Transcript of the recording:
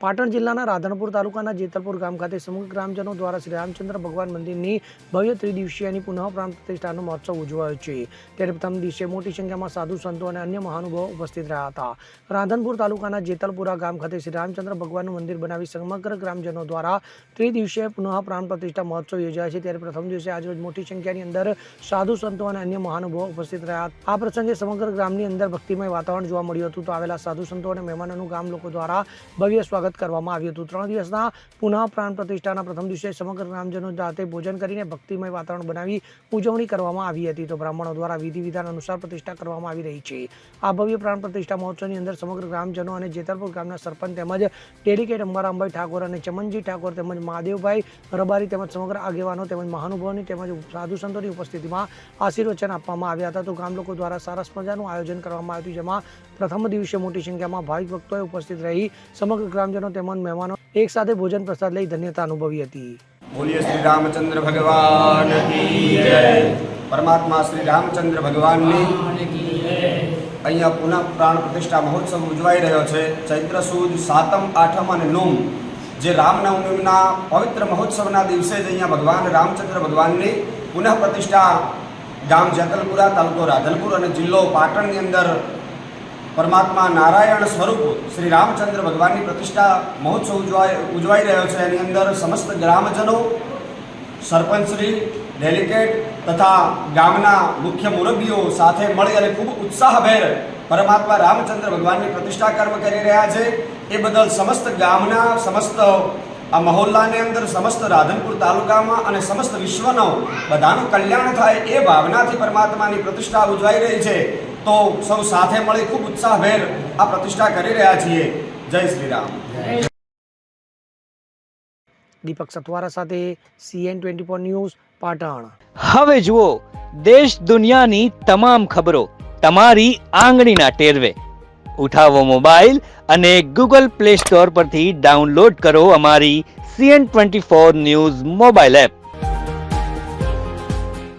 પાટણ જિલ્લાના રાધનપુર તાલુકાના જેતલપુર ગામ ખાતે સમગ્ર ગ્રામજનો દ્વારા શ્રી રામચંદ્ર ભગવાન મંદિરની ભવ્ય ત્રિદિવસીયની પુનઃ પ્રાણ પ્રતિષ્ઠાનો મહોત્સવ ઉજવાયો છે. ત્યારે પ્રથમ દિવસે મોટી સંખ્યામાં સાધુ સંતો અને અન્ય મહાનુભાવો ઉપસ્થિત રહ્યા હતા. રાધનપુર તાલુકાના જેતલપુરા ગામ ખાતે શ્રી રામચંદ્ર ભગવાનનું મંદિર બનાવી સમગ્ર ગ્રામજનો દ્વારા ત્રિદિવસીય પુનઃ પ્રાણ પ્રતિષ્ઠા મહોત્સવ યોજાય છે. ત્યારે પ્રથમ દિવસે આજરોજ મોટી સંખ્યાની અંદર સાધુ સંતો અને અન્ય મહાનુભાવો ઉપસ્થિત રહ્યા. આ પ્રસંગે સમગ્ર ગ્રામની અંદર ભક્તિમય વાતાવરણ જોવા મળ્યું હતું. તો આવેલા સાધુ સંતો અને મહેમાનોનું ગામ લોકો દ્વારા ભવ્ય સ્વાગત કરવામાં આવ્યું હતું. ત્રણ દિવસના પુનઃ પ્રાણ પ્રતિષ્ઠાના પ્રથમ દિવસે સમગ્ર ગ્રામજનો જાતે ભોજન કરીને ભક્તિમય વાતાવરણ બનાવી ઉજવણી કરવામાં આવી હતી. તો બ્રાહ્મણો દ્વારા વિધિ વિધાન અનુસાર પ્રતિષ્ઠા કરવામાં આવી રહી છે. આ ભવ્ય પ્રાણ પ્રતિષ્ઠા મહોત્સવની અંદર સમગ્ર ગ્રામજનો અને જેતરપુર ગામના સરપંચ તેમજ ડેડિકેટ અંબારામભાઈ ઠાકોર અને ચમનજી ઠાકોર તેમજ મહાદેવભાઈ રબારી તેમજ સમગ્ર આગેવાનો તેમજ મહાનુભાવોની તેમજ સાધુ સંતોની ઉપસ્થિતિમાં આશીર્વચન આપવામાં આવ્યા હતા. તો ગામ લોકો દ્વારા સરસ મજાનું આયોજન કરવામાં આવ્યું જેમાં પ્રથમ દિવસે મોટી સંખ્યામાં ભાવિક ભક્તોએ ઉપસ્થિત રહી સમગ્ર ગ્રામજનો તેમજ મહેમાનો એક સાથે ભોજન પ્રસાદ લઈ ધન્યતા અનુભવી હતી. બોલીએ શ્રી રામચંદ્ર ભગવાન પરમાત્મા શ્રી રામચંદ્ર ભગવાનની અહીંયા પુનઃ પ્રાણ પ્રતિષ્ઠા મહોત્સવ ઉજવાઈ રહ્યો છે. ચૈત્ર સુદ, સાતમ, આઠમ અને નોમ જે રામનવમીના પવિત્ર મહોત્સવના દિવસે જ અહીંયા ભગવાન રામચંદ્ર ભગવાનની પુનઃ પ્રતિષ્ઠા ગામ જેતલપુરા તાલુકો રાધનપુર અને જિલ્લો પાટણની અંદર પરમાત્મા નારાયણ સ્વરૂપ શ્રી રામચંદ્ર ભગવાનની પ્રતિષ્ઠા મહોત્સવ ઉજવાય, ઉજવાઈ રહ્યો છે. એની અંદર સમસ્ત ગ્રામજનો સરપંચશ્રી ડેલિકેટ તથા ગામના મુખ્ય મુરબ્બીઓ સાથે મળી અને ખૂબ ઉત્સાહભેર પરમાત્મા રામચંદ્ર ભગવાનની પ્રતિષ્ઠા કર્મ કરી રહ્યા છે. એ બદલ સમસ્ત ગામના, સમસ્ત આ મહોલ્લાની અંદર સમસ્ત રાધનપુર તાલુકામાં અને સમસ્ત વિશ્વનો બધાનું કલ્યાણ થાય એ ભાવનાથી પરમાત્માની પ્રતિષ્ઠા ઉજવાઈ રહી છે. તો સૌ સાથે મળી ખૂબ ઉત્સાહભેર આ પ્રતિષ્ઠા કરી રહ્યા છીએ. જય શ્રી રામ દીપક સતવારા સાથે CN twenty four news Patan. હવે જુઓ દેશ દુનિયાની તમામ ખબરો તમારી આંગળીના ટેરવે. ઉઠાવો મોબાઈલ અને ગૂગલ પ્લે સ્ટોર પરથી ડાઉનલોડ કરો અમારી CN twenty four news mobile app.